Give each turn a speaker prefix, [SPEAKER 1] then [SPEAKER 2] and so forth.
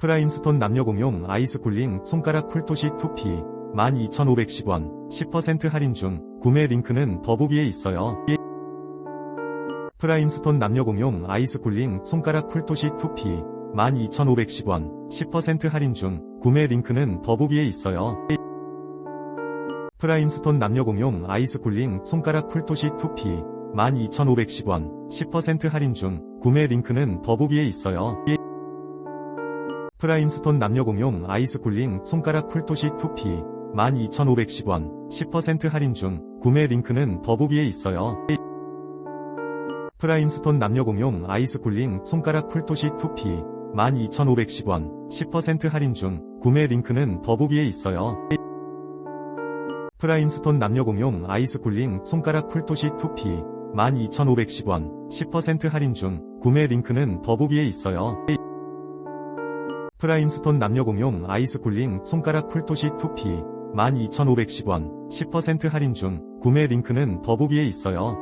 [SPEAKER 1] 프라임스톤 남녀공용 아이스쿨링 손가락 쿨토시 2P 12,510원 10% 할인 중 구매 링크는 더보기에 있어요. 프라임스톤 남녀공용 아이스쿨링 손가락 쿨토시 2P 12,510원 10% 할인 중 구매 링크는 더보기에 있어요. 프라임스톤 남녀공용 아이스쿨링 손가락 쿨토시 2P 12,510원 10% 할인 중 구매 링크는 더보기에 있어요. 프라임스톤 남녀공용 아이스쿨링 손가락 쿨토시 2P 12,510원 10% 할인 중 구매 링크는 더보기에 있어요. 프라임스톤 남녀공용 아이스쿨링 손가락 쿨토시 2P 12,510원 10% 할인 중 구매 링크는 더보기에 있어요. 프라임스톤 남녀공용 아이스쿨링 손가락 쿨토시 2P 12,510원 10% 할인 중 구매 링크는 더보기에 있어요. 프라임스톤 남녀공용 아이스쿨링 손가락 쿨토시 2P 12,510원 10% 할인 중 구매 링크는 더보기에 있어요.